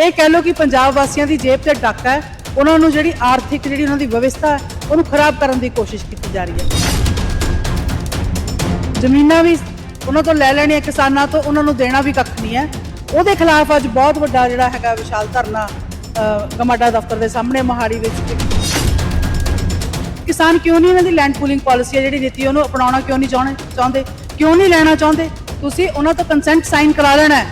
ਇਹ ਕਹਿ ਲਓ ਕਿ ਪੰਜਾਬ ਵਾਸੀਆਂ ਦੀ ਜੇਬ ਤੇ ਡਾਕਾ ਹੈ। ਉਹਨਾਂ ਨੂੰ ਜਿਹੜੀ ਆਰਥਿਕ ਜਿਹੜੀ ਉਹਨਾਂ ਦੀ ਵਿਵਸਥਾ ਹੈ, ਉਹਨੂੰ ਖਰਾਬ ਕਰਨ ਦੀ ਕੋਸ਼ਿਸ਼ ਕੀਤੀ ਜਾ ਰਹੀ ਹੈ। ਜ਼ਮੀਨਾਂ ਵੀ ਉਹਨਾਂ ਤੋਂ ਲੈ ਲੈਣੀਆਂ ਕਿਸਾਨਾਂ ਤੋਂ, ਉਹਨਾਂ ਨੂੰ ਦੇਣਾ ਵੀ ਕੱਖ ਨਹੀਂ ਹੈ। ਉਹਦੇ ਖਿਲਾਫ ਅੱਜ ਬਹੁਤ ਵੱਡਾ ਜਿਹੜਾ ਹੈਗਾ ਵਿਸ਼ਾਲ ਧਰਨਾ ਗਮਾਡਾ ਦਫ਼ਤਰ ਦੇ ਸਾਹਮਣੇ ਮੋਹਾਲੀ ਵਿੱਚ ਕਿਸਾਨ ਕਿਉਂ ਨਹੀਂ ਇਹਨਾਂ ਦੀ ਲੈਂਡ ਪੂਲਿੰਗ ਪਾਲਿਸੀ ਹੈ ਜਿਹੜੀ ਨੀਤੀ, ਉਹਨੂੰ ਅਪਣਾਉਣਾ ਕਿਉਂ ਨਹੀਂ ਚਾਹੁੰਦੇ ਚਾਹੁੰਦੇ? ਕਿਉਂ ਨਹੀਂ ਲੈਣਾ ਚਾਹੁੰਦੇ? ਤੁਸੀਂ ਉਹਨਾਂ ਤੋਂ ਕੰਸੈਂਟ ਸਾਈਨ ਕਰਾ ਲੈਣਾ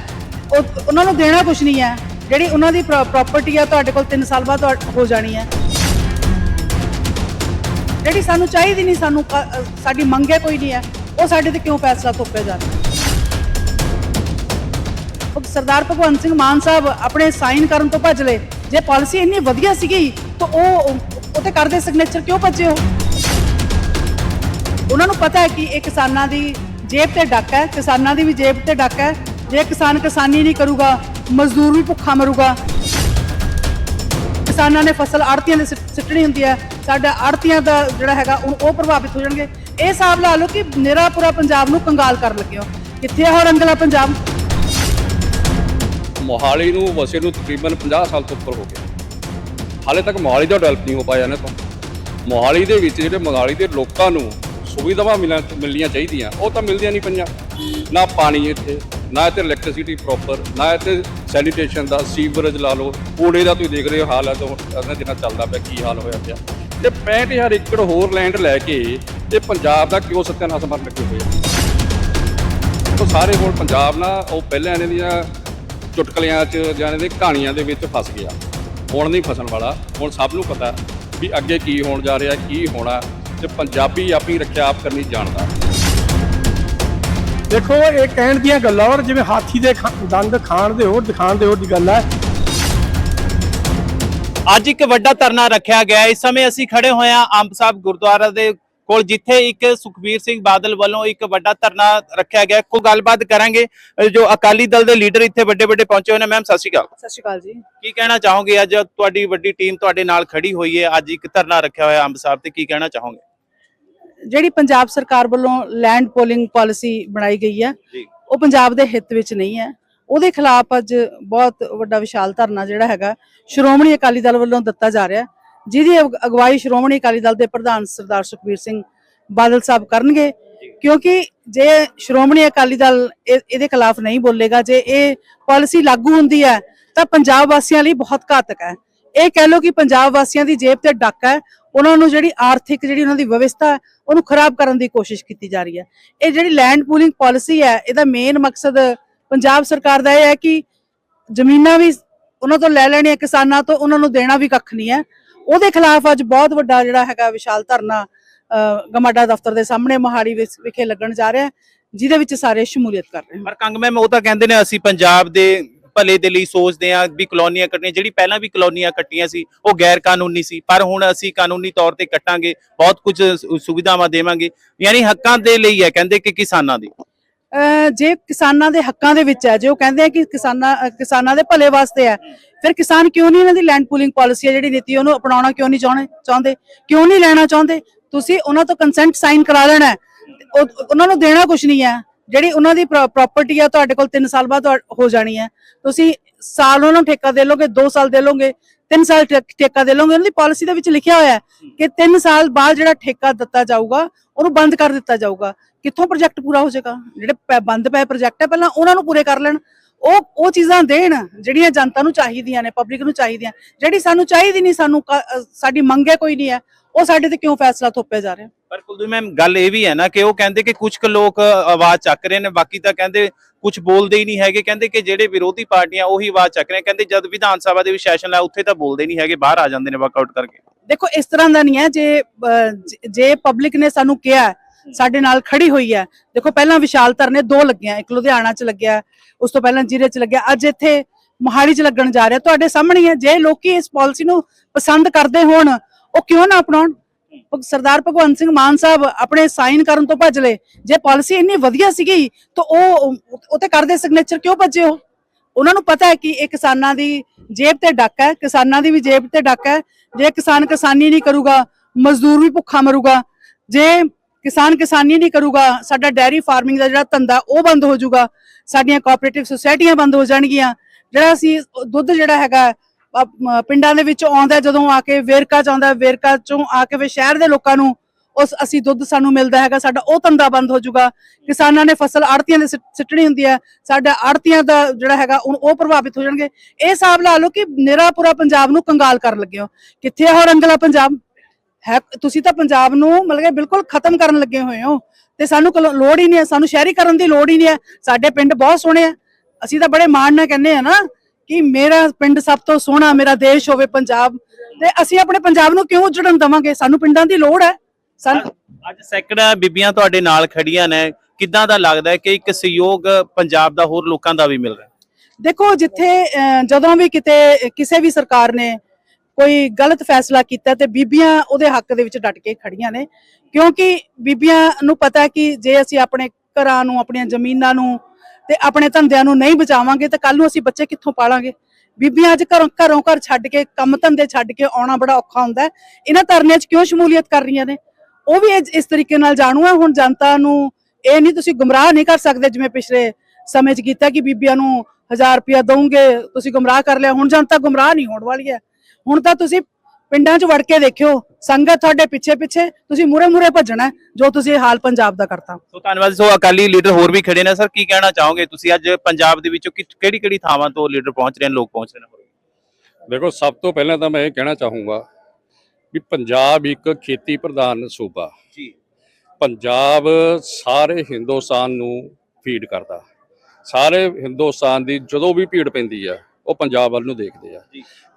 ਉਹ, ਉਹਨਾਂ ਨੂੰ ਦੇਣਾ ਕੁਝ ਨਹੀਂ ਹੈ। ਜਿਹੜੀ ਉਹਨਾਂ ਦੀ ਪ੍ਰਾਪਰਟੀ ਹੈ ਤੁਹਾਡੇ ਕੋਲ 3 ਸਾਲ ਬਾਅਦ ਹੋ ਜਾਣੀ ਹੈ। ਜਿਹੜੀ ਸਾਨੂੰ ਚਾਹੀਦੀ ਨਹੀਂ, ਸਾਨੂੰ ਸਾਡੀ ਮੰਗ ਹੈ ਕੋਈ ਨਹੀਂ ਹੈ, ਉਹ ਸਾਡੇ ਤੇ ਕਿਉਂ ਫੈਸਲਾ ਥੋਪਿਆ ਜਾ ਸਰਦਾਰ ਭਗਵੰਤ ਸਿੰਘ ਮਾਨ ਸਾਹਿਬ ਆਪਣੇ ਸਾਈਨ ਕਰਨ ਤੋਂ ਭੱਜ ਲਏ। ਜੇ ਪਾਲਿਸੀ ਇੰਨੀ ਵਧੀਆ ਸੀਗੀ, ਤਾਂ ਉਹ ਉਹ ਤੇ ਕਰਦੇ ਸਿਗਨੇਚਰ ਕਿਉਂ ਭੱਜੇ ਹੋ ਉਹਨਾਂ ਨੂੰ ਪਤਾ ਹੈ ਕਿ ਇਹ ਕਿਸਾਨਾਂ ਦੀ ਜੇਬ ਤੇ ਡੱਕ ਹੈ, ਕਿਸਾਨਾਂ ਦੀ ਵੀ ਜੇਬ ਤੇ ਡੱਕ ਹੈ। ਜੇ ਕਿਸਾਨ ਕਿਸਾਨੀ ਨਹੀਂ ਕਰੂਗਾ ਮਜ਼ਦੂਰ ਵੀ ਭੁੱਖਾ ਮਰੂਗਾ। ਕਿਸਾਨਾਂ ਨੇ ਫਸਲ ਆੜਤੀਆਂ ਦੇ ਸਿੱਟ- ਸਿੱਟਣੀ ਹੁੰਦੀ ਹੈ। ਸਾਡਾ ਆੜਤੀਆਂ ਦਾ ਜਿਹੜਾ ਹੈਗਾ, ਉਹ ਪ੍ਰਭਾਵਿਤ ਹੋ ਜਾਣਗੇ। ਇਹ ਹਿਸਾਬ ਲਾ ਲਓ ਕਿ ਮੇਰਾ ਪੂਰਾ ਪੰਜਾਬ ਨੂੰ ਕੰਗਾਲ ਕਰਨ ਲੱਗੇ ਹੋ। ਕਿੱਥੇ ਹੈ ਹੋਰ ਅੰਗਲਾ ਪੰਜਾਬ? ਮੋਹਾਲੀ ਨੂੰ, ਵਸੇ ਨੂੰ ਤਕਰੀਬਨ 50 ਸਾਲ ਤੋਂ ਉੱਪਰ ਹੋ ਗਿਆ। ਹਾਲੇ ਤੱਕ ਮੋਹਾਲੀ ਦਾ ਡਿਵੈਲਪ ਨਹੀਂ ਹੋ ਪਾਇਆ ਨਾ ਤੋਂ। ਮੋਹਾਲੀ ਦੇ ਵਿੱਚ ਜਿਹੜੇ ਮੋਹਾਲੀ ਦੇ ਲੋਕਾਂ ਨੂੰ ਸੁਵਿਧਾਵਾਂ ਮਿਲਣ ਮਿਲਣੀਆਂ ਚਾਹੀਦੀਆਂ, ਉਹ ਤਾਂ ਮਿਲਦੀਆਂ ਨਹੀਂ ਪਈਆਂ। ਨਾ ਪਾਣੀ ਇੱਥੇ, ਨਾ ਇੱਥੇ ਇਲੈਕਟ੍ਰਿਸਿਟੀ ਪ੍ਰੋਪਰ ਨਾ ਇੱਥੇ ਸੈਨੀਟੇਸ਼ਨ ਦਾ, ਸੀਵਰੇਜ ਲਾ ਲਓ ਕੂੜੇ ਦਾ ਤੁਸੀਂ ਦੇਖ ਰਹੇ ਹੋ ਹਾਲ ਹੈ, ਤੋਂ ਉਹਨਾਂ ਜਿੰਨਾ ਚੱਲਦਾ ਪਿਆ, ਕੀ ਹਾਲ ਹੋਇਆ ਪਿਆ। ਤੇ 65000 ਏਕੜ ਹੋਰ ਲੈਂਡ ਲੈ ਕੇ ਇਹ ਪੰਜਾਬ ਦਾ ਕਿਉਂ ਸੱਤਿਆਨਾਸ਼ ਮਰਨ ਲੱਗੇ ਹੋਏ ਉਹ ਸਾਰੇ ਕੋਲ ਪੰਜਾਬ ਨਾਲ ਉਹ ਪਹਿਲਾਂ ਇਹਨਾਂ ਦੀਆਂ ਚੁਟਕਲਿਆਂ 'ਚ ਜਾਂ ਇਹਨਾਂ ਦੀ ਕਹਾਣੀਆਂ ਦੇ ਵਿੱਚ ਫਸ ਗਿਆ। ਹੁਣ ਨਹੀਂ ਫਸਣ ਵਾਲਾ। ਹੁਣ ਸਭ ਨੂੰ ਪਤਾ ਵੀ ਅੱਗੇ ਕੀ ਹੋਣ ਜਾ ਰਿਹਾ, ਕੀ ਹੋਣਾ। ਤੇ ਪੰਜਾਬੀ ਆਪਣੀ ਰੱਖਿਆ ਆਪ ਕਰਨੀ ਜਾਣਦਾ। ਦੇਖੋ ਇਹ ਕਹਿਣ ਦੀਆਂ ਗੱਲਾਂ ਔਰ ਜਿਵੇਂ ਹਾਥੀ ਦੇ ਦੰਦ ਖਾਣ ਦੇ ਹੋਰ ਦਿਖਾਣ ਦੇ ਹੋਰ ਦੀ ਗੱਲ ਹੈ। ਅੱਜ ਇੱਕ ਵੱਡਾ ਧਰਨਾ ਰੱਖਿਆ ਗਿਆ। ਇਸ ਸਮੇਂ ਅਸੀਂ ਖੜੇ ਹੋਏ ਹਾਂ ਅੰਬ ਸਾਹਿਬ ਗੁਰਦੁਆਰਾ ਦੇ ਕੋਲ ਜਿੱਥੇ ਇੱਕ ਸੁਖਬੀਰ ਸਿੰਘ ਬਾਦਲ ਵੱਲੋਂ ਇੱਕ ਵੱਡਾ ਧਰਨਾ ਰੱਖਿਆ ਗਿਆ। ਕੋ ਗੱਲਬਾਤ ਕਰਾਂਗੇ। ਜੋ ਅਕਾਲੀ ਦਲ ਦੇ ਲੀਡਰ ਇੱਥੇ ਵੱਡੇ ਵੱਡੇ ਪਹੁੰਚੇ ਹੋਏ ਨੇ। ਮੈਮ ਸਤਿ ਸ਼੍ਰੀ ਅਕਾਲ। ਸਤਿ ਸ਼੍ਰੀ ਅਕਾਲ ਜੀ। ਕੀ ਕਹਿਣਾ ਚਾਹੋਗੇ? ਅੱਜ ਤੁਹਾਡੀ ਵੱਡੀ ਟੀਮ ਤੁਹਾਡੇ ਨਾਲ ਖੜੀ ਹੋਈ ਹੈ। ਅੱਜ ਇੱਕ ਧਰਨਾ ਰੱਖਿਆ ਹੋਇਆ ਅੰਬ ਸਾਹਿਬ ਤੇ। ਕੀ ਕਹਿਣਾ ਚਾਹੋਗੇ? ਜਿਹੜੀ ਪੰਜਾਬ ਸਰਕਾਰ ਵੱਲੋਂ ਲੈਂਡ ਪੋਲਿੰਗ ਪਾਲਿਸੀ ਬਣਾਈ ਗਈ ਹੈ ਉਹ ਪੰਜਾਬ ਦੇ ਹਿੱਤ ਵਿੱਚ ਨਹੀਂ ਹੈ। ਉਹਦੇ ਖਿਲਾਫ ਅੱਜ ਬਹੁਤ ਵੱਡਾ ਵਿਸ਼ਾਲ ਧਰਨਾ ਜਿਹੜਾ ਹੈਗਾ ਸ਼੍ਰੋਮਣੀ ਅਕਾਲੀ ਦਲ ਵੱਲੋਂ ਦਿੱਤਾ ਜਾ ਰਿਹਾ ਜਿਹਦੀ ਅਗ- ਅਗਵਾਈ ਸ਼੍ਰੋਮਣੀ ਅਕਾਲੀ ਦਲ ਦੇ ਪ੍ਰਧਾਨ ਸਰਦਾਰ ਸੁਖਬੀਰ ਸਿੰਘ ਬਾਦਲ ਸਾਹਿਬ ਕਰਨਗੇ ਕਿਉਂਕਿ ਜੇ ਸ਼੍ਰੋਮਣੀ ਅਕਾਲੀ ਦਲ ਇਹ- ਇਹਦੇ ਖਿਲਾਫ ਨਹੀਂ ਬੋਲੇਗਾ ਜੇ ਇਹ ਪਾਲਿਸੀ ਲਾਗੂ ਹੁੰਦੀ ਹੈ ਤਾਂ ਪੰਜਾਬ ਵਾਸੀਆਂ ਲਈ ਬਹੁਤ ਘਾਤਕ ਹੈ। ਇਹ ਕਹਿ ਲਓ ਕਿ ਪੰਜਾਬ ਵਾਸੀਆਂ ਦੀ ਜੇਬ ਤੇ ਡੱਕ ਹੈ ਉਹਨਾਂ ਨੂੰ ਜਿਹੜੀ ਆਰਥਿਕ ਜਿਹੜੀ ਉਹਨਾਂ ਦੀ ਵਿਵਸਥਾ ਉਹਨੂੰ ਖਰਾਬ ਕਰਨ ਦੀ ਕੋਸ਼ਿਸ਼ ਕੀਤੀ ਜਾ ਰਹੀ ਹੈ। ਇਹ ਜਿਹੜੀ ਲੈਂਡ ਪੂਲਿੰਗ ਪਾਲਿਸੀ ਹੈ ਇਹਦਾ ਮੇਨ ਮਕਸਦ ਪੰਜਾਬ ਸਰਕਾਰ ਦਾ ਇਹ ਹੈ ਕਿ ਜ਼ਮੀਨਾਂ ਵੀ ਉਹਨਾਂ ਤੋਂ ਲੈ ਲੈਣੀਆਂ ਕਿਸਾਨਾਂ ਤੋਂ ਉਹਨਾਂ ਨੂੰ ਦੇਣਾ ਵੀ ਕੱਖ ਨਹੀਂ ਹੈ। ਉਹਦੇ ਖਿਲਾਫ ਅੱਜ ਬਹੁਤ ਵੱਡਾ ਜਿਹੜਾ ਹੈਗਾ ਵਿਸ਼ਾਲ ਧਰਨਾ ਅ, ਗਮਾਡਾ ਦਫ਼ਤਰ ਦੇ ਸਾਹਮਣੇ ਮੋਹਾਲੀ ਵਿਖੇ ਲੱਗਣ ਜਾ ਰਿਹਾ ਜਿਹਦੇ ਵਿੱਚ ਸਾਰੇ ਸ਼ਮੂਲੀਅਤ ਕਰ ਰਹੇ ਹਨ ਪਰ ਕੰਗ ਮੈਮ ਉਹ ਤਾਂ ਕਹਿੰਦੇ ਨੇ ਅਸੀਂ ਪੰਜਾਬ ਦੇ ਭਲੇ ਦੇ ਲਈ ਸੋਚਦੇ ਹਾਂ ਵੀ ਕਲੋਨੀਆਂ ਕੱਟਣੀਆਂ, ਜਿਹੜੀ ਪਹਿਲਾਂ ਵੀ ਕਲੋਨੀਆਂ ਕੱਟੀਆਂ ਸੀ, ਉਹ ਗੈਰ ਕਾਨੂੰਨੀ ਸੀ, ਪਰ ਹੁਣ ਅਸੀਂ ਕਾਨੂੰਨੀ ਤੌਰ ਤੇ ਕੱਟਾਂਗੇ, ਬਹੁਤ ਕੁਝ ਸੁਵਿਧਾਵਾਂ ਦੇਵਾਂਗੇ, ਯਾਨੀ ਹੱਕਾਂ ਦੇ ਲਈ ਹੈ, ਕਹਿੰਦੇ ਕਿ ਕਿਸਾਨਾਂ ਦੀ। ਜੇ ਕਿਸਾਨਾਂ ਦੇ ਹੱਕਾਂ ਦੇ ਵਿੱਚ ਹੈ, ਜੇ ਉਹ ਕਹਿੰਦੇ ਆ ਕਿ ਕਿਸਾਨਾਂ ਕਿਸਾਨਾਂ ਦੇ ਭਲੇ ਵਾਸਤੇ ਹੈ, ਫਿਰ ਕਿਸਾਨ ਕਿਉਂ ਨਹੀਂ ਇਹਨਾਂ ਦੀ ਲੈਂਡ ਪੂਲਿੰਗ ਪਾਲਿਸੀ ਹੈ, ਜਿਹੜੀ ਨੀਤੀ ਉਹਨੂੰ ਅਪਣਾਉਣਾ ਕਿਉਂ ਨਹੀਂ ਚਾਹੁੰਦੇ ਚਾਹੁੰਦੇ? ਕਿਉਂ ਨਹੀਂ ਲੈਣਾ ਚਾਹੁੰਦੇ? ਤੁਸੀਂ ਉਹਨਾਂ ਤੋਂ ਕੰਸੈਂਟ ਸਾਈਨ ਕਰਾ ਲੈਣਾ ਉਹਨਾਂ ਨੂੰ ਦੇਣਾ ਕੁਝ ਨਹੀਂ ਹੈ। ਜਿਹੜੀ ਉਹਨਾਂ ਦੀ ਪ੍ਰਾਪਰਟੀ ਆ ਤੁਹਾਡੇ ਕੋਲ 3 ਸਾਲ ਬਾਅਦ ਹੋ ਜਾਣੀ ਹੈ। ਤੁਸੀਂ ਸਾਲ ਉਹਨਾਂ ਨੂੰ ਠੇਕਾ ਦੇ ਲੋਗੇ 2 ਸਾਲ ਦੇ ਲੋਗੇ 3 ਸਾਲ ਠੇਕਾ ਦੇ ਲੋਗੇ ਉਹਨਾਂ ਦੀ ਪਾਲਿਸੀ ਦੇ ਵਿੱਚ ਲਿਖਿਆ ਹੋਇਆ ਕਿ 3 ਸਾਲ ਬਾਅਦ ਜਿਹੜਾ ਠੇਕਾ ਦਿੱਤਾ ਜਾਊਗਾ, ਉਹਨੂੰ ਬੰਦ ਕਰ ਦਿੱਤਾ ਜਾਊਗਾ। ਕਿੱਥੋਂ ਪ੍ਰੋਜੈਕਟ ਪੂਰਾ ਹੋ ਜਾਏਗਾ? ਜਿਹੜੇ ਬੰਦ ਪਏ ਪ੍ਰੋਜੈਕਟ ਹੈ, ਪਹਿਲਾਂ ਉਹਨਾਂ ਨੂੰ ਪੂਰੇ ਕਰ ਲੈਣ। ਉਹ ਉਹ ਚੀਜ਼ਾਂ ਦੇਣ ਜਿਹੜੀਆਂ ਜਨਤਾ ਨੂੰ ਚਾਹੀਦੀਆਂ ਨੇ ਪਬਲਿਕ ਨੂੰ ਚਾਹੀਦੀਆਂ। ਜਿਹੜੀ ਸਾਨੂੰ ਚਾਹੀਦੀ ਨਹੀਂ ਸਾਨੂੰ ਸਾਡੀ ਮੰਗੇ ਕੋਈ ਨਹੀਂ ਹੈ। ਉਹ ਸਾਡੇ ਤੇ ਕਿਉਂ ਫੈਸਲਾ ਥੋਪਿਆ ਜਾ ਰਿਹਾ? ਪਰ ਕੁਲਦੀਪ ਮੈਮ ਗੱਲ ਇਹ ਵੀ ਹੈ ਨਾ ਕਿ ਉਹ ਕਹਿੰਦੇ ਕਿ ਕੁਝ ਕੁ ਲੋਕ ਆਵਾਜ਼ ਚੱਕ ਰਹੇ ਨੇ ਬਾਕੀ ਤਾਂ ਕਹਿੰਦੇ ਕੁਝ ਬੋਲਦੇ ਹੀ ਨਹੀਂ ਹੈਗੇ। ਕਹਿੰਦੇ ਕਿ ਜਿਹੜੇ ਵਿਰੋਧੀ ਪਾਰਟੀਆਂ ਉਹੀ ਆਵਾਜ਼ ਚੱਕ ਰਹੇ ਕਹਿੰਦੇ ਜਦ ਵਿਧਾਨ ਸਭਾ ਦੇ ਵਿੱਚ ਸੈਸ਼ਨ ਲਾ ਉੱਥੇ ਤਾਂ ਬੋਲਦੇ ਨਹੀਂ ਹੈਗੇ ਬਾਹਰ ਆ ਜਾਂਦੇ ਨੇ ਵਾਕਆਊਟ ਕਰਕੇ। ਦੇਖੋ ਇਸ ਤਰ੍ਹਾਂ ਦਾ ਨਹੀਂ ਹੈ। ਜੇ ਜ- ਪਬਲਿਕ ਨੇ ਸਾਨੂੰ ਕਿਹਾ ਹੈ, ਸਾਡੇ ਨਾਲ ਖੜੀ ਹੋਈ ਹੈ। ਦੇਖੋ, ਪਹਿਲਾਂ ਵਿਸ਼ਾਲ ਧਰਨੇ ਦੋ ਲੱਗਿਆ, ਇੱਕ ਲੁਧਿਆਣਾ ਚ ਲੱਗਿਆ, ਉਸ ਤੋਂ ਪਹਿਲਾਂ ਜ਼ਿਲ੍ਹੇ ਚ ਲੱਗਿਆ। ਅੱਜ ਇੱਥੇ ਮੋਹਾਲੀ ਚ ਲੱਗਣ ਜਾ ਰਿਹਾ। ਤੁਹਾਡੇ ਸਾਹਮਣੇ ਹੈ ਜੇ ਲੋਕੀ ਇਸ ਪਾਲਿਸੀ ਨੂੰ ਪਸੰਦ ਕਰਦੇ ਹੋਣ, ਉਹ ਕਿਉਂ ਨਾ ਅਪਣਾਉਣ? ਸਰਦਾਰ ਭਗਵੰਤ ਸਿੰਘ ਮਾਨ ਸਾਹਿਬ ਆਪਣੇ ਸਾਈਨ ਕਰਨ ਤੋਂ ਭੱਜ ਲਏ। ਜੇ ਪਾਲਿਸੀ ਇੰਨੀ ਵਧੀਆ ਸੀਗੀ, ਤਾਂ ਉਹ ਉਹ ਤੇ ਕਰਦੇ ਸਿਗਨੇਚਰ ਕਿਉਂ ਭੱਜੇ ਹੋ ਉਹਨਾਂ ਨੂੰ ਪਤਾ ਹੈ ਕਿ ਇਹ ਕਿਸਾਨਾਂ ਦੀ ਜੇਬ ਤੇ ਡੱਕ ਹੈ। ਕਿਸਾਨਾਂ ਦੀ ਵੀ ਜੇਬ ਤੇ ਡੱਕ ਹੈ। ਜੇ ਕਿਸਾਨ ਕਿਸਾਨੀ ਨਹੀਂ ਕਰੂਗਾ, ਮਜ਼ਦੂਰ ਵੀ ਭੁੱਖਾ ਮਰੂਗਾ। ਜੇ ਕਿਸਾਨ ਕਿਸਾਨੀ ਨਹੀਂ ਕਰੂਗਾ, ਸਾਡਾ ਡੈਰੀ ਫਾਰਮਿੰਗ ਦਾ ਜਿਹੜਾ ਧੰਦਾ ਉਹ ਬੰਦ ਹੋ ਜਾਊਗਾ, ਸਾਡੀਆਂ ਕੋਆਪਰੇਟਿਵ ਸੁਸਾਇਟੀਆਂ ਬੰਦ ਹੋ ਜਾਣਗੀਆਂ, ਜਿਹੜਾ ਅਸੀਂ ਦੁੱਧ ਜਿਹੜਾ ਹੈਗਾ ਪਿੰਡਾਂ ਦੇ ਵਿੱਚ ਆਉਂਦਾ ਜਦੋਂ ਆ ਕੇ ਵੇਰਕਾ ਚ ਆਉਂਦਾ ਵੇਰਕਾ ਚੋਂ ਆ ਕੇ ਫਿਰ ਸ਼ਹਿਰ ਦੇ ਲੋਕਾਂ ਨੂੰ ਉਸ ਅਸੀਂ ਦੁੱਧ ਸਾਨੂੰ ਮਿਲਦਾ ਹੈਗਾ, ਸਾਡਾ ਉਹ ਧੰਦਾ ਬੰਦ ਹੋ ਜਾਊਗਾ। ਕਿਸਾਨਾਂ ਨੇ ਫਸਲ ਆੜਤੀਆਂ ਦੇ ਸਿੱਟਣੀ ਹੁੰਦੀ ਹੈ, ਸਾਡਾ ਆੜਤੀਆਂ ਦਾ ਜਿਹੜਾ ਹੈਗਾ, ਉਹ ਪ੍ਰਭਾਵਿਤ ਹੋ ਜਾਣਗੇ। ਇਹ ਹਿਸਾਬ ਲਾ ਲਓ ਕਿ ਨਿਰਾਪੁਰਾ ਪੰਜਾਬ ਨੂੰ ਕੰਗਾਲ ਕਰਨ ਲੱਗੇ ਹੋ। ਕਿੱਥੇ ਆ ਉਹ ਰੰਗਲਾ ਪੰਜਾਬ? ਹੈ ਤੁਸੀਂ ਤਾਂ ਪੰਜਾਬ ਨੂੰ ਮਤਲਬ ਕਿ ਬਿਲਕੁਲ ਖਤਮ ਕਰਨ ਲੱਗੇ ਹੋਏ ਹੋ ਤੇ ਸਾਨੂੰ ਲੋੜ ਹੀ ਨਹੀਂ ਹੈ ਸਾਨੂੰ ਸ਼ਹਿਰੀਕਰਨ ਦੀ ਲੋੜ ਹੀ ਨਹੀਂ ਹੈ। ਸਾਡੇ ਪਿੰਡ ਬਹੁਤ ਸੋਹਣੇ ਆ ਅਸੀਂ ਤਾਂ ਬੜੇ ਮਾਣ ਨਾਲ ਕਹਿੰਦੇ ਆ ਨਾ ਕਿ ਮੇਰਾ ਪਿੰਡ ਸਭ ਤੋਂ ਸੋਹਣਾ ਮੇਰਾ ਦੇਸ਼ ਹੋਵੇ ਪੰਜਾਬ ਤੇ ਅਸੀਂ ਆਪਣੇ ਪੰਜਾਬ ਨੂੰ ਕਿਉਂ ਉਜੜਨ ਦਵਾਂਗੇ? ਸਾਨੂੰ ਪਿੰਡਾਂ ਦੀ ਲੋੜ ਹੈ। ਅੱਜ ਸੈਕੜਾ ਬੀਬੀਆਂ ਤੁਹਾਡੇ ਨਾਲ ਖੜੀਆਂ ਨੇ। ਕਿੱਦਾਂ ਦਾ ਲੱਗਦਾ ਹੈ ਕਿ ਇੱਕ ਸਹਿਯੋਗ ਪੰਜਾਬ ਦਾ ਹੋਰ ਲੋਕਾਂ ਦਾ ਵੀ ਮਿਲ ਰਿਹਾ? ਦੇਖੋ ਜਿੱਥੇ ਜਦੋਂ ਵੀ ਕਿਤੇ ਕਿਸੇ ਵੀ ਸਰਕਾਰ ਨੇ ਕੋਈ ਗਲਤ ਫੈਸਲਾ ਕੀਤਾ ਤੇ ਬੀਬੀਆਂ ਉਹਦੇ ਹੱਕ ਦੇ ਵਿੱਚ ਡਟ ਕੇ ਖੜੀਆਂ ਨੇ। ਕਿਉਂਕਿ ਬੀਬੀਆਂ ਨੂੰ ਪਤਾ ਹੈ ਕਿ ਜੇ ਅਸੀਂ ਆਪਣੇ ਘਰਾਂ ਨੂੰ, ਆਪਣੀਆਂ ਜ਼ਮੀਨਾਂ ਨੂੰ ਤੇ ਆਪਣੇ ਧੰਦਿਆਂ ਨੂੰ ਨਹੀਂ ਬਚਾਵਾਂਗੇ ਤਾਂ ਕੱਲ ਨੂੰ ਅਸੀਂ ਬੱਚੇ ਕਿੱਥੋਂ ਪਾਲਾਂਗੇ? ਬੀਬੀਆਂ ਅੱਜ ਘਰੋਂ ਘਰੋਂ ਘਰ ਛੱਡ ਕੇ, ਕੰਮ ਧੰਦੇ ਛੱਡ ਕੇ ਆਉਣਾ ਬੜਾ ਔਖਾ ਹੁੰਦਾ ਇਹਨਾਂ ਧਰਨਿਆਂ 'ਚ ਕਿਉਂ ਸ਼ਮੂਲੀਅਤ ਕਰ ਰਹੀਆਂ ਨੇ? ਉਹ ਵੀ ਇਸ- ਇਸ ਤਰੀਕੇ ਨਾਲ ਜਾਣੂ ਹੈ। ਹੁਣ ਜਨਤਾ ਨੂੰ ਇਹ ਨਹੀਂ, ਤੁਸੀਂ ਗੁੰਮਰਾਹ ਨਹੀਂ ਕਰ ਸਕਦੇ ਜਿਵੇਂ ਪਿਛਲੇ ਸਮੇਂ 'ਚ ਕੀਤਾ ਕਿ ਬੀਬੀਆਂ ਨੂੰ 1000 ਰੁਪਇਆ ਦਵੋਗੇ ਤੁਸੀਂ ਗੁੰਮਰਾਹ ਕਰ ਲਿਆ। ਹੁਣ ਜਨਤਾ ਗੁੰਮਰਾਹ ਨਹੀਂ ਹੋਣ ਵਾਲੀ ਹੈ। ਹੁਣ ਤਾਂ ਤੁਸੀਂ ਪਿੰਡਾਂ 'ਚ ਵੜ ਕੇ ਦੇਖਿਓ ਸੰਗਤ ਤੁਹਾਡੇ ਪਿੱਛੇ ਪਿੱਛੇ ਤੁਸੀਂ ਮੂਰੇ ਮੂਰੇ ਭੱਜਣਾ ਜੋ ਤੁਸੀਂ ਇਹ ਹਾਲ ਪੰਜਾਬ ਦਾ ਕਰਤਾ। ਸੋ ਧੰਨਵਾਦ ਸੋ ਅਕਾਲੀ ਲੀਡਰ ਹੋਰ ਵੀ ਖੜੇ ਨੇ। ਸਰ ਕੀ ਕਹਿਣਾ ਚਾਹੋਗੇ ਤੁਸੀਂ ਅੱਜ ਪੰਜਾਬ ਦੇ ਵਿੱਚੋਂ ਕਿਹੜੀ ਕਿਹੜੀ ਥਾਵਾਂ ਤੋਂ ਲੀਡਰ ਪਹੁੰਚ ਰਹੇ ਨੇ ਲੋਕ ਪਹੁੰਚ ਰਹੇ ਨੇ? ਦੇਖੋ ਸਭ ਤੋਂ ਪਹਿਲਾਂ ਤਾਂ ਮੈਂ ਇਹ ਕਹਿਣਾ ਚਾਹੂੰਗਾ ਵੀ ਪੰਜਾਬ ਇੱਕ ਖੇਤੀ ਪ੍ਰਧਾਨ ਸੂਬਾ। ਜੀ। ਪੰਜਾਬ ਸਾਰੇ ਹਿੰਦੁਸਤਾਨ ਨੂੰ ਫੀਡ ਕਰਦਾ। ਸਾਰੇ ਹਿੰਦੁਸਤਾਨ ਦੀ ਜਦੋਂ ਵੀ ਭੀੜ ਪੈਂਦੀ ਆ ਉਹ ਪੰਜਾਬ ਵੱਲ ਨੂੰ ਦੇਖਦੇ ਆ।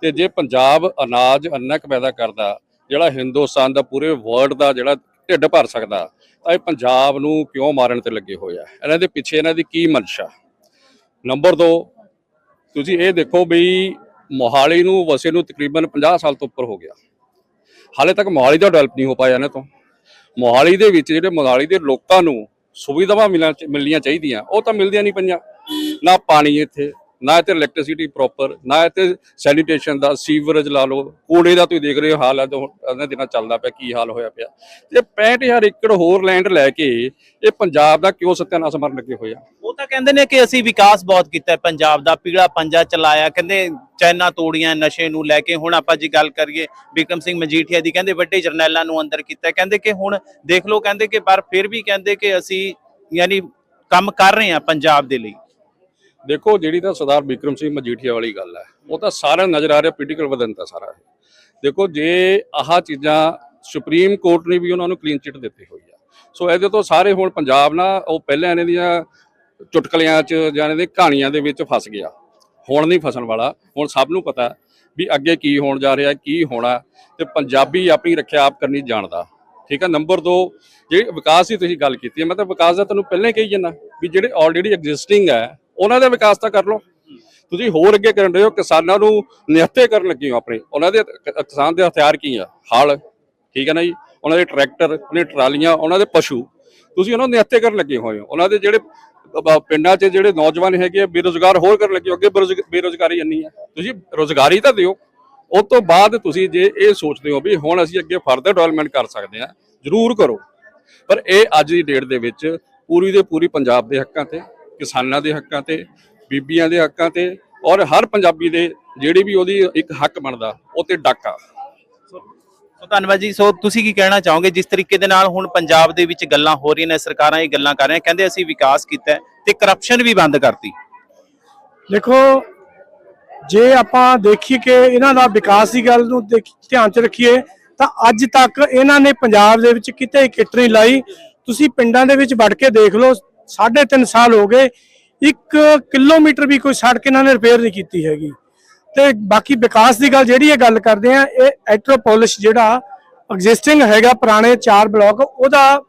ਤੇ ਜੇ ਪੰਜਾਬ ਅਨਾਜ ਅੰਨਕ ਪੈਦਾ ਕਰਦਾ ਜਿਹੜਾ ਹਿੰਦੁਸਤਾਨ ਦਾ ਪੂਰੇ ਵਰਲਡ ਦਾ ਜਿਹੜਾ ਢਿੱਡ ਭਰ ਸਕਦਾ ਤਾਂ ਇਹ ਪੰਜਾਬ ਨੂੰ ਕਿਉਂ ਮਾਰਨ ਤੇ ਲੱਗੇ ਹੋਏ ਆ? ਇਹਨਾਂ ਦੇ ਪਿੱਛੇ ਇਹਨਾਂ ਦੀ ਕੀ ਮਨਸ਼ਾ? ਨੰਬਰ 2 ਤੁਸੀਂ ਇਹ ਦੇਖੋ ਵੀ ਮੋਹਾਲੀ ਨੂੰ ਵਸੇ ਨੂੰ ਤਕਰੀਬਨ 50 ਸਾਲ ਤੋਂ ਉੱਪਰ ਹੋ ਗਿਆ। ਹਾਲੇ ਤੱਕ ਮੋਹਾਲੀ ਦਾ ਡਿਵੈਲਪ ਨਹੀਂ ਹੋ ਪਾਇਆ ਇਹਨਾਂ ਤੋਂ। ਮੋਹਾਲੀ ਦੇ ਵਿੱਚ ਜਿਹੜੇ ਮੋਹਾਲੀ ਦੇ ਲੋਕਾਂ ਨੂੰ ਸੁਵਿਧਾਵਾਂ ਮਿਲਣ ਮਿਲਣੀਆਂ ਚਾਹੀਦੀਆਂ ਉਹ ਤਾਂ ਮਿਲਦੀਆਂ ਨਹੀਂ ਪਈਆਂ। ਨਾ ਪਾਣੀ ਇੱਥੇ ਨਾ ਇੱਥੇ ਇਲੈਕਟ੍ਰਿਸਿਟੀ ਪ੍ਰੋਪਰ ਨਾ ਇੱਥੇ ਸੈਨੀਟੇਸ਼ਨ ਦਾ ਸੀਵਰੇਜ ਲਾ ਲਓ, ਕੂੜੇ ਦਾ ਤੁਸੀਂ ਦੇਖ ਰਹੇ ਹੋ ਹਾਲ ਹੈ, ਜੋ ਇਹਨਾਂ ਦਿਨਾਂ ਚੱਲਦਾ ਪਿਆ, ਕੀ ਹਾਲ ਹੋਇਆ ਪਿਆ। ਤੇ 65000 ਏਕੜ ਹੋਰ ਲੈਂਡ ਲੈ ਕੇ ਇਹ ਪੰਜਾਬ ਦਾ ਕਿਉਂ ਸੱਤਿਆਨਾਸ਼ ਮਾਰਨ ਲੱਗੇ ਹੋਏ ਆ? ਉਹ ਤਾਂ ਕਹਿੰਦੇ ਨੇ ਕਿ ਅਸੀਂ ਵਿਕਾਸ ਬਹੁਤ ਕੀਤਾ ਪੰਜਾਬ ਦਾ ਪੀੜਾ ਪੰਜਾ ਚਲਾਇਆ, ਕਹਿੰਦੇ ਚੈਨਾ ਤੋੜੀਆਂ, ਨਸ਼ੇ ਨੂੰ ਲੈ ਕੇ, ਹੁਣ ਆਪਾਂ ਜੀ ਗੱਲ ਕਰੀਏ, ਬਿਕਰਮ ਸਿੰਘ ਮਜੀਠੀਆ ਦੀ, ਕਹਿੰਦੇ ਵੱਡੇ ਜਰਨੈਲਾਂ ਨੂੰ ਅੰਦਰ ਕੀਤਾ ਕਹਿੰਦੇ ਕਿ ਹੁਣ ਦੇਖ ਲਓ, ਕਹਿੰਦੇ ਕਿ ਪਰ ਫਿਰ ਵੀ ਕਹਿੰਦੇ ਕਿ ਅਸੀਂ ਯਾਨੀ ਕੰਮ ਕਰ ਰਹੇ ਹਾਂ ਪੰਜਾਬ ਦੇ ਲਈ। ਦੇਖੋ, ਜਿਹੜੀ ਤਾਂ ਸਰਦਾਰ ਬਿਕਰਮ ਸਿੰਘ ਮਜੀਠੀਆ ਵਾਲੀ ਗੱਲ ਹੈ, ਉਹ ਤਾਂ ਸਾਰਾ ਨਜ਼ਰ ਆ ਰਿਹਾ ਪੋਲੀਟੀਕਲ ਵਦਨਤਾ ਸਾਰਾ। ਦੇਖੋ, ਜੇ ਆਹ ਚੀਜ਼ਾਂ ਸੁਪਰੀਮ ਕੋਰਟ ਨੇ ਵੀ ਉਹਨਾਂ ਨੂੰ ਕਲੀਨ ਚਿੱਟ ਦਿੱਤੀ ਹੋਈ ਆ। ਸੋ ਇਹਦੇ ਤੋਂ ਸਾਰੇ ਹੁਣ ਪੰਜਾਬ ਨਾ, ਉਹ ਪਹਿਲਾਂ ਇਹਨਾਂ ਦੀਆਂ ਚੁਟਕਲਿਆਂ 'ਚ ਜਾਂ ਇਹਨਾਂ ਦੀ ਕਹਾਣੀਆਂ ਦੇ ਵਿੱਚ ਫਸ ਗਿਆ। ਹੁਣ ਨਹੀਂ ਫਸਣ ਵਾਲਾ। ਹੁਣ ਸਭ ਨੂੰ ਪਤਾ ਵੀ ਅੱਗੇ ਕੀ ਹੋਣ ਜਾ ਰਿਹਾ, ਕੀ ਹੋਣਾ, ਤੇ ਪੰਜਾਬੀ ਆਪਣੀ ਰੱਖਿਆ ਆਪ ਕਰਨੀ ਜਾਣਦਾ। ਠੀਕ ਆ? ਨੰਬਰ 2 ਜਿਹੜੀ ਵਿਕਾਸ ਦੀ ਤੁਸੀਂ ਗੱਲ ਕੀਤੀ ਹੈ, ਮੈਂ ਤਾਂ ਵਿਕਾਸ ਦਾ ਤੁਹਾਨੂੰ ਪਹਿਲਾਂ ਹੀ ਕਹੀ ਜਾਂਦਾ ਵੀ ਜਿਹੜੇ ਆਲਰੇਡੀ ਐਗਜ਼ਿਸਟਿੰਗ ਹੈ ਉਹਨਾਂ ਦਾ ਵਿਕਾਸ ਤਾਂ ਕਰ ਲਓ। ਤੁਸੀਂ ਹੋਰ ਅੱਗੇ ਕਰਨ ਰਹੇ ਹੋ ਕਿਸਾਨਾਂ ਨੂੰ ਨਿਹੱਤੇ ਕਰਨ ਲੱਗੇ ਹੋ ਆਪਣੇ। ਉਹਨਾਂ ਦੇ ਕਿਸਾਨ ਦੇ ਹਥਿਆਰ ਕੀ ਆ? ਹਲ ਠੀਕ ਹੈ ਨਾ ਜੀ? ਉਹਨਾਂ ਦੇ ਟਰੈਕਟਰ ਉਹਨਾਂ ਦੀ ਟਰਾਲੀਆਂ ਉਹਨਾਂ ਦੇ ਪਸ਼ੂ। ਤੁਸੀਂ ਉਹਨਾਂ ਨੂੰ ਨਿਹੱਤੇ ਕਰਨ ਲੱਗੇ ਹੋਏ ਹੋ। ਉਹਨਾਂ ਦੇ ਜਿਹੜੇ ਪਿੰਡਾਂ 'ਚ ਜਿਹੜੇ ਨੌਜਵਾਨ ਹੈਗੇ ਆ, ਬੇਰੁਜ਼ਗਾਰ ਹੋਰ ਕਰਨ ਲੱਗੇ ਹੋ ਅੱਗੇ ਬੇਰੁਜ਼ਗ- ਬੇਰੁਜ਼ਗਾਰੀ ਇੰਨੀ ਹੈ ਤੁਸੀਂ ਰੋਜ਼ਗਾਰੀ ਤਾਂ ਦਿਓ। ਉਸ ਤੋਂ ਬਾਅਦ ਤੁਸੀਂ ਜੇ ਇਹ ਸੋਚਦੇ ਹੋ ਵੀ ਹੁਣ ਅਸੀਂ ਅੱਗੇ ਫਰਦਰ ਡਿਵੈਲਪਮੈਂਟ ਕਰ ਸਕਦੇ ਹਾਂ ਜ਼ਰੂਰ ਕਰੋ। ਪਰ ਇਹ ਅੱਜ ਦੀ ਡੇਟ ਦੇ ਵਿੱਚ ਪੂਰੀ ਦੇ ਪੂਰੀ ਪੰਜਾਬ ਦੇ ਹੱਕਾਂ ਤੇ ਕਿਸਾਨਾਂ ਦੇ ਹੱਕਾਂ ਤੇ ਬੀਬੀਆਂ ਦੇ ਹੱਕਾਂ ਤੇ ਔਰ ਹਰ ਪੰਜਾਬੀ ਦੇ ਜਿਹੜੀ ਵੀ ਉਹਦੀ ਇੱਕ ਹੱਕ ਬਣਦਾ ਉਹ ਤੇ ਡਾਕਾ। ਸੋ ਧੰਨਵਾਦ ਜੀ। ਸੋ ਤੁਸੀਂ ਕੀ ਕਹਿਣਾ ਚਾਹੋਗੇ? ਜਿਸ ਤਰੀਕੇ ਦੇ ਨਾਲ ਹੁਣ ਪੰਜਾਬ ਦੇ ਵਿੱਚ ਗੱਲਾਂ ਹੋ ਰਹੀਆਂ ਨੇ ਸਰਕਾਰਾਂ ਇਹ ਗੱਲਾਂ ਕਰ ਰਹੀਆਂ ਕਹਿੰਦੇ ਅਸੀਂ ਵਿਕਾਸ ਕੀਤਾ ਤੇ ਕਰਪਸ਼ਨ ਵੀ ਬੰਦ ਕਰਤੀ। ਦੇਖੋ ਜੇ ਆਪਾਂ ਦੇਖੀਏ ਕਿ ਇਹਨਾਂ ਦਾ ਵਿਕਾਸ ਦੀ ਗੱਲ ਨੂੰ ਦੇਖ- ਧਿਆਨ 'ਚ ਰੱਖੀਏ ਤਾਂ ਅੱਜ ਤੱਕ ਇਹਨਾਂ ਨੇ ਪੰਜਾਬ ਦੇ ਵਿੱਚ ਕਿਤੇ ਕਿਟ ਨਹੀਂ ਲਾਈ। ਤੁਸੀਂ ਪਿੰਡਾਂ ਦੇ ਵਿੱਚ ਵੜ ਕੇ ਦੇਖ ਲਓ ਸਾਢੇ ਤਿੰਨ ਸਾਲ ਹੋ ਗਏ 1 ਕਿਲੋਮੀਟਰ ਵੀ ਕੋਈ ਸੜਕ ਇਹਨਾਂ ਨੇ ਰਿਪੇਅਰ ਨਹੀਂ ਕੀਤੀ ਹੈਗੀ। ਤੇ ਬਾਕੀ ਵਿਕਾਸ ਦੀ ਗੱਲ ਜਿਹੜੀ ਇਹ ਗੱਲ ਕਰਦੇ ਆ, ਇਹ ਐਟਰੋਪੋਲਿਸ ਜਿਹੜਾ ਐਗਜ਼ਿਸਟਿੰਗ ਹੈਗਾ ਪੁਰਾਣੇ ਚਾਰ ਬਲਾਕ ਉਹਦਾ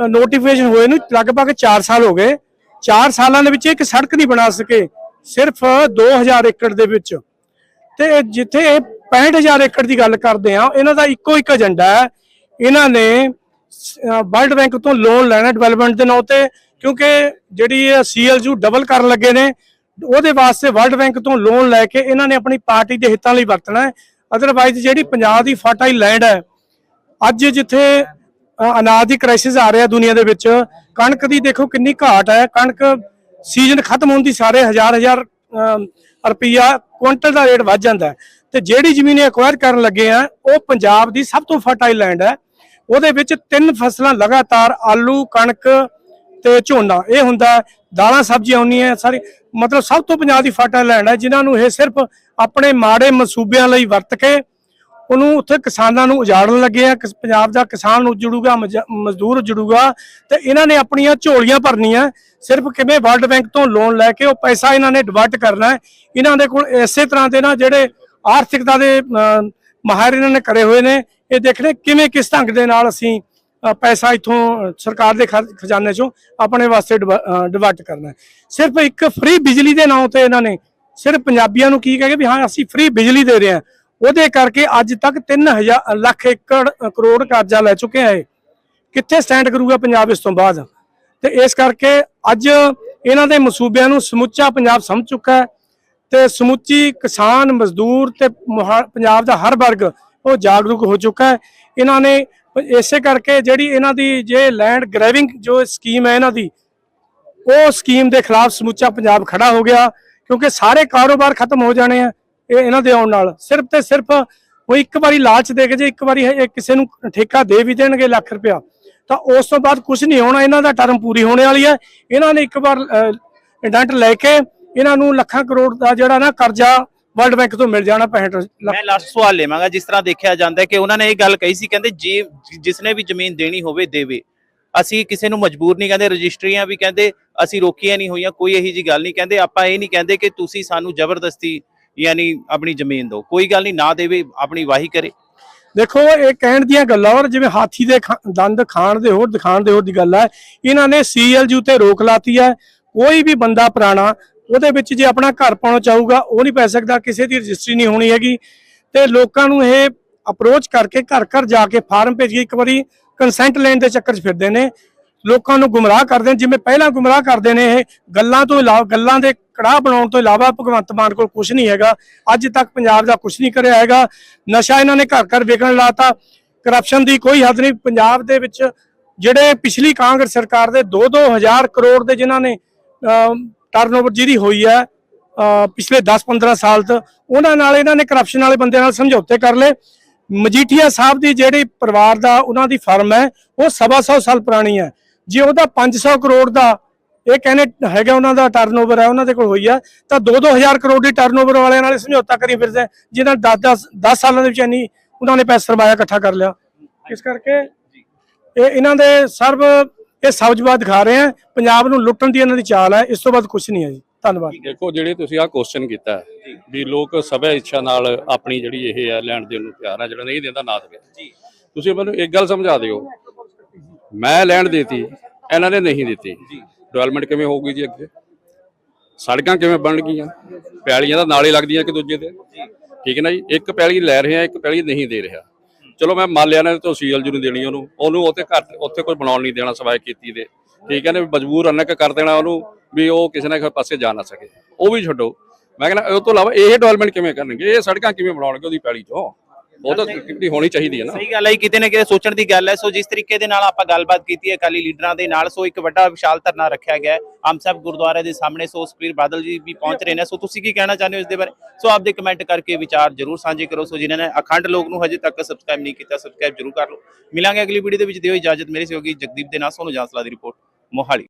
ਨੋਟੀਫਿਕੇਸ਼ਨ ਹੋਏ ਨੂੰ ਲਗਭਗ 4 ਸਾਲ ਹੋ ਗਏ। 4 ਸਾਲਾਂ ਦੇ ਵਿੱਚ ਇੱਕ ਸੜਕ ਨਹੀਂ ਬਣਾ ਸਕੇ, ਸਿਰਫ 2000 ਏਕੜ ਦੇ ਵਿੱਚ। ਤੇ ਜਿੱਥੇ ਇਹ 65000 ਏਕੜ ਦੀ ਗੱਲ ਕਰਦੇ ਆ, ਇਹਨਾਂ ਦਾ ਇੱਕੋ ਇੱਕ ਏਜੰਡਾ ਹੈ, ਇਹਨਾਂ ਨੇ ਵਰਲਡ ਬੈਂਕ ਤੋਂ ਲੋਨ ਲੈਣਾ ਡਿਵੈਲਪਮੈਂਟ ਦੇ ਨਾਂ ਤੇ ਕਿਉਂਕਿ ਜਿਹੜੀ ਇਹ ਸੀਐਲਯੂ ਡਬਲ ਕਰਨ ਲੱਗੇ ਨੇ, ਉਹਦੇ ਵਾਸਤੇ ਵਰਲਡ ਬੈਂਕ ਤੋਂ ਲੋਨ ਲੈ ਕੇ ਇਹਨਾਂ ਨੇ ਆਪਣੀ ਪਾਰਟੀ ਦੇ ਹਿੱਤਾਂ ਲਈ ਵਰਤਣਾ ਹੈ। ਅਦਰਵਾਈਜ਼ ਜਿਹੜੀ ਪੰਜਾਬ ਦੀ ਫਰਟਾਈਲ ਲੈਂਡ ਹੈ, ਅੱਜ ਜਿੱਥੇ ਅਨਾਜ ਦੀ ਕ੍ਰਾਈਸਿਸ ਆ ਰਿਹਾ ਦੁਨੀਆ ਦੇ ਵਿੱਚ, ਕਣਕ ਦੀ ਦੇਖੋ ਕਿੰਨੀ ਘਾਟ ਹੈ, ਕਣਕ ਸੀਜ਼ਨ ਖਤਮ ਹੋਣ ਦੀ ਸਾਰੇ ਹਜ਼ਾਰ ਹਜ਼ਾਰ ਰੁਪਈਆ ਕੁਇੰਟਲ ਦਾ ਰੇਟ ਵੱਧ ਜਾਂਦਾ ਹੈ। ਤੇ ਜਿਹੜੀ ਜ਼ਮੀਨ ਐਕਵਾਇਰ ਕਰਨ ਲੱਗੇ ਆ, ਉਹ ਪੰਜਾਬ ਦੀ ਸਭ ਤੋਂ ਫਰਟਾਈਲ ਲੈਂਡ ਹੈ। ਉਹਦੇ ਵਿੱਚ ਤਿੰਨ ਫਸਲਾਂ ਲਗਾਤਾਰ ਆਲੂ, ਕਣਕ ਤੇ ਝੋਨਾ। ਇਹ ਹੁੰਦਾ ਦਾਲਾਂ, ਸਬਜ਼ੀਆਂ ਹੁੰਦੀਆਂ ਸਾਰੀ ਮਤਲਬ ਸਭ ਤੋਂ ਪੰਜਾਬ ਦੀ ਫਰਟਾਈਲ ਲੈਂਡ ਹੈ, ਜਿਨ੍ਹਾਂ ਨੂੰ ਇਹ ਸਿਰਫ ਆਪਣੇ ਮਾੜੇ ਮਨਸੂਬਿਆਂ ਲਈ ਵਰਤ ਕੇ ਉਹਨੂੰ ਉੱਥੇ ਕਿਸਾਨਾਂ ਨੂੰ ਉਜਾੜਨ ਲੱਗੇ ਆ, ਕਿਸ- ਪੰਜਾਬ ਦਾ ਕਿਸਾਨ ਉਜੜੂਗਾ, ਮਜ- ਮਜ਼ਦੂਰ ਉਜੜੂਗਾ ਤੇ ਇਹਨਾਂ ਨੇ ਆਪਣੀਆਂ ਝੋਲੀਆਂ ਭਰਨੀਆਂ। ਸਿਰਫ ਕਿਵੇਂ ਵਰਲਡ ਬੈਂਕ ਤੋਂ ਲੋਨ ਲੈ ਕੇ ਉਹ ਪੈਸਾ ਇਹਨਾਂ ਨੇ ਡਿਵਰਟ ਕਰਨਾ ਇਹਨਾਂ ਦੇ ਕੋਲ ਇਸੇ ਤਰ੍ਹਾਂ ਦੇ ਨਾ ਜਿਹੜੇ ਆਰਥਿਕਤਾ ਦੇ ਮਾਹਿਰ ਇਹਨਾਂ ਨੇ ਕਰੇ ਹੋਏ ਨੇ। ਇਹ ਦੇਖਣੇ ਕਿਵੇਂ ਕਿਸ ਢੰਗ ਦੇ ਨਾਲ ਅਸੀਂ ਪੈਸਾ ਇਥੋਂ ਸਰਕਾਰ ਦੇ ਖਜ਼- ਖਜ਼ਾਨੇ ਚੋਂ ਆਪਣੇ ਵਾਸਤੇ ਡਿਵਰਟ ਕਰਨਾ ਸਿਰਫ ਇੱਕ ਫ੍ਰੀ ਬਿਜਲੀ ਦੇ ਨਾਂ ਤੇ ਇਹਨਾਂ ਨੇ ਸਿਰਫ ਪੰਜਾਬੀਆਂ ਨੂੰ ਕੀ ਕਹੇ ਵੀ ਹਾਂ, ਅਸੀਂ ਫ੍ਰੀ ਬਿਜਲੀ ਦੇ ਰਹੇ ਹਾਂ। ਉਹਦੇ ਕਰਕੇ ਅੱਜ ਤੱਕ 3000 ਲੱਖ ਏਕੜ ਕਰੋੜ ਕਰਜ਼ਾ ਲੈ ਚੁੱਕੇ ਆ ਇਹ। ਕਿੱਥੇ ਸਟੈਂਡ ਕਰੂਗਾ ਪੰਜਾਬ ਇਸ ਤੋਂ ਬਾਅਦ? ਤੇ ਇਸ ਕਰਕੇ ਅੱਜ ਇਹਨਾਂ ਦੇ ਮਸੂਬਿਆਂ ਨੂੰ ਸਮੁੱਚਾ ਪੰਜਾਬ ਸਮਝ ਚੁੱਕਾ ਹੈ। ਤੇ ਸਮੁੱਚੀ ਕਿਸਾਨ, ਮਜ਼ਦੂਰ ਤੇ ਮੁਹਾ- ਪੰਜਾਬ ਦਾ ਹਰ ਵਰਗ ਉਹ ਜਾਗਰੂਕ ਹੋ ਚੁੱਕਾ ਹੈ। ਇਹਨਾਂ ਨੇ ਇਸੇ ਕਰਕੇ ਜਿਹੜੀ ਇਹਨਾਂ ਦੀ ਜੇ ਲੈਂਡ ਗ੍ਰੈਵਿੰਗ ਜੋ ਸਕੀਮ ਹੈ ਇਹਨਾਂ ਦੀ, ਉਹ ਸਕੀਮ ਦੇ ਖਿਲਾਫ ਸਮੁੱਚਾ ਪੰਜਾਬ ਖੜਾ ਹੋ ਗਿਆ, ਕਿਉਂਕਿ ਸਾਰੇ ਕਾਰੋਬਾਰ ਖਤਮ ਹੋ ਜਾਣੇ ਆ ਇਹ ਇਹਨਾਂ ਦੇ ਆਉਣ ਨਾਲ। ਸਿਰਫ ਤੇ ਸਿਰਫ ਉਹ ਇੱਕ ਵਾਰੀ ਲਾਲਚ ਦੇ ਕੇ ਜੇ ਇੱਕ ਵਾਰੀ ਕਿਸੇ ਨੂੰ ਠੇਕਾ ਦੇ ਵੀ ਦੇਣਗੇ ਲੱਖ ਰੁਪਇਆ, ਤਾਂ ਉਸ ਤੋਂ ਬਾਅਦ ਕੁਝ ਨਹੀਂ ਹੋਣਾ, ਇਹਨਾਂ ਦਾ ਟਰਮ ਪੂਰੀ ਹੋਣੇ ਵਾਲੀ ਹੈ। ਇਹਨਾਂ ਨੇ ਇੱਕ ਵਾਰ ਇੰਡੈਂਟ ਲੈ ਕੇ ਇਹਨਾਂ ਨੂੰ ਲੱਖਾਂ ਕਰੋੜ ਦਾ ਜਿਹੜਾ ਨਾ ਕਰਜ਼ਾ ਵਰਲਡ ਬੈਂਕ ਤੋਂ ਮਿਲ ਜਾਣਾ 65 ਲੱਖ। ਮੈਂ ਲਾਸਟ ਸਵਾਲ ਲੇਵਾਂਗਾ ਜਿਸ ਤਰ੍ਹਾਂ ਦੇਖਿਆ ਜਾਂਦਾ ਹੈ ਕਿ ਉਹਨਾਂ ਨੇ ਇਹ ਗੱਲ ਕਹੀ ਸੀ ਕਹਿੰਦੇ ਜੇ ਜਿਸਨੇ ਵੀ ਜ਼ਮੀਨ ਦੇਣੀ ਹੋਵੇ ਦੇਵੇ। ਅਸੀਂ ਕਿਸੇ ਨੂੰ ਮਜਬੂਰ ਨਹੀਂ ਕਹਿੰਦੇ ਰਜਿਸਟਰੀਆਂ ਵੀ ਕਹਿੰਦੇ ਅਸੀਂ ਰੋਕੀਆਂ ਨਹੀਂ ਹੋਈਆਂ ਕੋਈ ਇਹੀ ਜੀ ਗੱਲ ਨਹੀਂ। ਕਹਿੰਦੇ ਆਪਾਂ ਇਹ ਨਹੀਂ ਕਹਿੰਦੇ ਕਿ ਤੁਸੀਂ ਸਾਨੂੰ ਜ਼ਬਰਦਸਤੀ ਯਾਨੀ ਆਪਣੀ ਜ਼ਮੀਨ ਦਿਓ। ਕੋਈ ਗੱਲ ਨਹੀਂ ਨਾ ਦੇਵੇ ਆਪਣੀ ਵਾਹੀ ਕਰੇ। ਦੇਖੋ ਇਹ ਕਹਿਣ ਦੀਆਂ ਗੱਲਾਂ ਔਰ ਜਿਵੇਂ ਹਾਥੀ ਦੇ ਖਾ- ਦੰਦ ਖਾਣ ਦੇ ਹੋਰ ਦਿਖਾਣ ਦੇ ਹੋਰ ਦੀ ਗੱਲ ਹੈ। ਇਹਨਾਂ ਨੇ ਸੀਐਲਯੂ ਤੇ ਰੋਕ ਲਾਤੀ ਹੈ। ਕੋਈ ਵੀ ਬੰਦਾ ਪੁਰਾਣਾ ਉਹਦੇ ਵਿੱਚ ਜੇ ਆਪਣਾ ਘਰ ਪਾਉਣਾ ਚਾਹੂਗਾ, ਉਹ ਨਹੀਂ ਪੈ ਸਕਦਾ, ਕਿਸੇ ਦੀ ਰਜਿਸਟਰੀ ਨਹੀਂ ਹੋਣੀ ਹੈਗੀ। ਤੇ ਲੋਕਾਂ ਨੂੰ ਇਹ ਅਪਰੋਚ ਕਰਕੇ ਘਰ ਘਰ ਜਾ ਕੇ ਫਾਰਮ ਭੇਜ ਕੇ ਇੱਕ ਵਾਰੀ ਕੰਸੈਂਟ ਲੈਣ ਦੇ ਚੱਕਰ 'ਚ ਫਿਰਦੇ ਨੇ। ਲੋਕਾਂ ਨੂੰ ਗੁੰਮਰਾਹ ਕਰਦੇ ਨੇ, ਜਿਵੇਂ ਪਹਿਲਾਂ ਗੁੰਮਰਾਹ ਕਰਦੇ ਨੇ ਇਹ, ਗੱਲਾਂ ਤੋਂ ਇਲਾਵਾ ਗੱਲਾਂ ਦੇ ਕੜਾਹ ਬਣਾਉਣ ਤੋਂ ਇਲਾਵਾ ਭਗਵੰਤ ਮਾਨ ਕੋਲ ਕੁਝ ਨਹੀਂ ਹੈਗਾ। ਅੱਜ ਤੱਕ ਪੰਜਾਬ ਦਾ ਕੁਝ ਨਹੀਂ ਕਰਿਆ ਹੈਗਾ। ਨਸ਼ਾ ਇਹਨਾਂ ਨੇ ਘਰ ਘਰ ਵੇਚਣ ਲਾਤਾ। ਕਰਪਸ਼ਨ ਦੀ ਕੋਈ ਹੱਦ ਨਹੀਂ। ਪੰਜਾਬ ਦੇ ਵਿੱਚ ਜਿਹੜੇ ਪਿਛਲੀ ਕਾਂਗਰਸ ਸਰਕਾਰ ਦੇ 2-2 ਹਜ਼ਾਰ ਕਰੋੜ ਦੇ ਜਿਨ੍ਹਾਂ ਨੇ ਟਰਨਓਵਰ ਜਿਹਦੀ ਹੋਈ ਹੈ ਪਿਛਲੇ 10-15 ਸਾਲ ਤੋਂ ਉਹਨਾਂ ਨਾਲ ਇਹਨਾਂ ਨੇ ਕਰਪਸ਼ਨ ਵਾਲੇ ਬੰਦੇ ਨਾਲ ਸਮਝੌਤੇ ਕਰ ਲਏ। ਮਜੀਠੀਆ ਸਾਹਿਬ ਦੀ ਜਿਹੜੀ ਪਰਿਵਾਰ ਦਾ ਉਹਨਾਂ ਦੀ ਫਰਮ ਹੈ ਉਹ ਸਵਾ ਸੌ ਸਾਲ ਪੁਰਾਣੀ ਹੈ। ਜੇ ਉਹਦਾ 500 ਕਰੋੜ ਦਾ ਇਹ ਕਹਿੰਦੇ ਹੈਗਾ ਉਹਨਾਂ ਦਾ ਟਰਨਓਵਰ ਹੈ ਉਹਨਾਂ ਦੇ ਕੋਲ ਹੋਈ ਹੈ ਤਾਂ 2-2000 ਕਰੋੜ ਦੀ ਟਰਨਓਵਰ ਵਾਲਿਆਂ ਨਾਲ ਸਮਝੌਤਾ ਕਰੀ ਫਿਰਦੇ ਜਿਹਨਾਂ 10-10 10 ਸਾਲਾਂ ਦੇ ਵਿੱਚ ਇੰਨੀ ਉਹਨਾਂ ਨੇ ਪੈਸਾ ਸਰਮਾਇਆ ਇਕੱਠਾ ਕਰ ਲਿਆ। ਇਸ ਕਰਕੇ ਇਹ ਇਹਨਾਂ ਦੇ ਸਰਬ ਇਹ ਸਬਜ਼ਬਾਦ ਦਿਖਾ ਰਹੇ ਆ ਪੰਜਾਬ ਨੂੰ ਲੁੱਟਣ ਦੀ ਇਹਨਾਂ ਦੀ ਚਾਲ ਹੈ। ਇਸ ਤੋਂ ਬਾਅਦ ਕੁਝ ਨਹੀਂ ਹੈ ਜੀ। ਧੰਨਵਾਦ। ਦੇਖੋ ਜਿਹੜੇ ਤੁਸੀਂ ਆਹ ਕੁਐਸਚਨ ਕੀਤਾ ਵੀ ਲੋਕ ਸਭਾ ਇੱਛਾ ਨਾਲ ਆਪਣੀ ਜਿਹੜੀ ਇਹ ਹੈ ਲੈਣ ਦੇਣ ਨੂੰ ਤਿਆਰ ਆ ਜਿਹੜਾ ਨਹੀਂ ਦਿੰਦਾ ਨਾ ਦੇਵੇ। ਜੀ। ਤੁਸੀਂ ਮੈਨੂੰ ਇੱਕ ਗੱਲ ਸਮਝਾ ਦਿਓ। ਮੈਂ ਲੈਣ ਦੇਤੀ ਇਹਨਾਂ ਨੇ ਨਹੀਂ ਦਿੱਤੀ। ਡਿਵੈਲਪਮੈਂਟ ਕਿਵੇਂ ਹੋਊਗੀ ਜੀ ਅੱਗੇ? ਸੜਕਾਂ ਕਿਵੇਂ ਬਣਨਗੀਆਂ ਪੈਲੀਆਂ ਤਾਂ ਨਾਲੇ ਲੱਗਦੀਆਂ ਇੱਕ ਦੂਜੇ ਦੇ। ਠੀਕ ਹੈ ਨਾ ਜੀ? ਇੱਕ ਪੈਲੀ ਲੈ ਰਹੇ ਆ ਇੱਕ ਪੈਲੀ ਨਹੀਂ ਦੇ ਰਿਹਾ। ਚਲੋ ਮੈਂ ਮੰਨ ਲਿਆ ਨਾ ਤੋਂ ਜੀ ਨੂੰ ਦੇਣੀ ਉਹਨੂੰ। ਉਹਨੂੰ ਉੱਥੇ ਘਰ ਉੱਥੇ ਕੋਈ ਬਣਾਉਣ ਨਹੀਂ ਦੇਣਾ ਸਵਾਏ ਕੀਤੀ ਦੇ। ਠੀਕ ਹੈ ਨਾ ਮਜਬੂਰ ਅਨਕ ਕਰ ਦੇਣਾ ਉਹਨੂੰ, ਵੀ ਉਹ ਕਿਸੇ ਨਾ ਕਿਸੇ ਪਾਸੇ ਜਾ ਨਾ ਸਕੇ। ਉਹ ਵੀ ਛੱਡੋ। ਮੈਂ ਕਹਿੰਦਾ, ਉਹ ਤੋਂ ਇਲਾਵਾ ਇਹ ਡਿਵੈਲਪਮੈਂਟ ਕਿਵੇਂ ਕਰਨਗੇ? ਇਹ ਸੜਕਾਂ ਕਿਵੇਂ ਬਣਾਉਣਗੇ ਉਹਦੀ ਪੈਲੀ ਚੋਂ? ਉਹ ਤਾਂ ਕਿੰਨੀ ਹੋਣੀ ਚਾਹੀਦੀ ਹੈ ਨਾ। ਸਹੀ ਗੱਲ ਹੈ ਕਿਤੇ ਨਾ ਕਿਤੇ ਸੋਚਣ ਦੀ ਗੱਲ ਹੈ। ਸੋ ਜਿਸ ਤਰੀਕੇ ਦੇ ਨਾਲ ਆਪਾਂ ਗੱਲਬਾਤ ਕੀਤੀ ਹੈ ਅਕਾਲੀ ਲੀਡਰਾਂ ਦੇ ਨਾਲ ਸੋ ਇੱਕ ਵੱਡਾ ਵਿਸ਼ਾਲ ਧਰਨਾ ਰੱਖਿਆ ਗਿਆ ਹੈ। ਆਮ ਸਾਹਿਬ ਗੁਰਦੁਆਰੇ ਦੇ ਸਾਹਮਣੇ ਸੋ ਸੁਖਬੀਰ ਬਾਦਲ ਜੀ ਵੀ ਪਹੁੰਚ ਰਹੇ ਨੇ। ਸੋ ਤੁਸੀਂ ਕੀ ਕਹਿਣਾ ਚਾਹੁੰਦੇ ਹੋ ਇਸ ਦੇ ਬਾਰੇ? ਸੋ ਆਪਦੇ ਕਮੈਂਟ ਕਰਕੇ ਵਿਚਾਰ ਜਰੂਰ ਸਾਂਝੇ ਕਰੋ। ਸੋ ਜਿਨ੍ਹਾਂ ਨੇ ਅਖੰਡ ਲੋਕ ਨੂੰ ਹਜੇ ਤੱਕ ਸਬਸਕ੍ਰਾਈਬ ਨਹੀਂ ਕੀਤਾ ਸਬਸਕ੍ਰਾਈਬ ਜਰੂਰ ਕਰ ਲਓ। ਮਿਲਾਂਗੇ ਅਗਲੀ ਵੀਡੀਓ ਦੇ ਵਿੱਚ। ਦਿਓ ਇਜਾਜ਼ਤ। ਮੇਰੀ ਸਹਿਯੋਗੀ ਜਗਦੀਪ ਦੇ ਨਾਲ ਸੋਨੂੰ ਜਾਂਸਲਾ ਦੀ ਰਿਪੋਰਟ ਮੋਹਾਲੀ।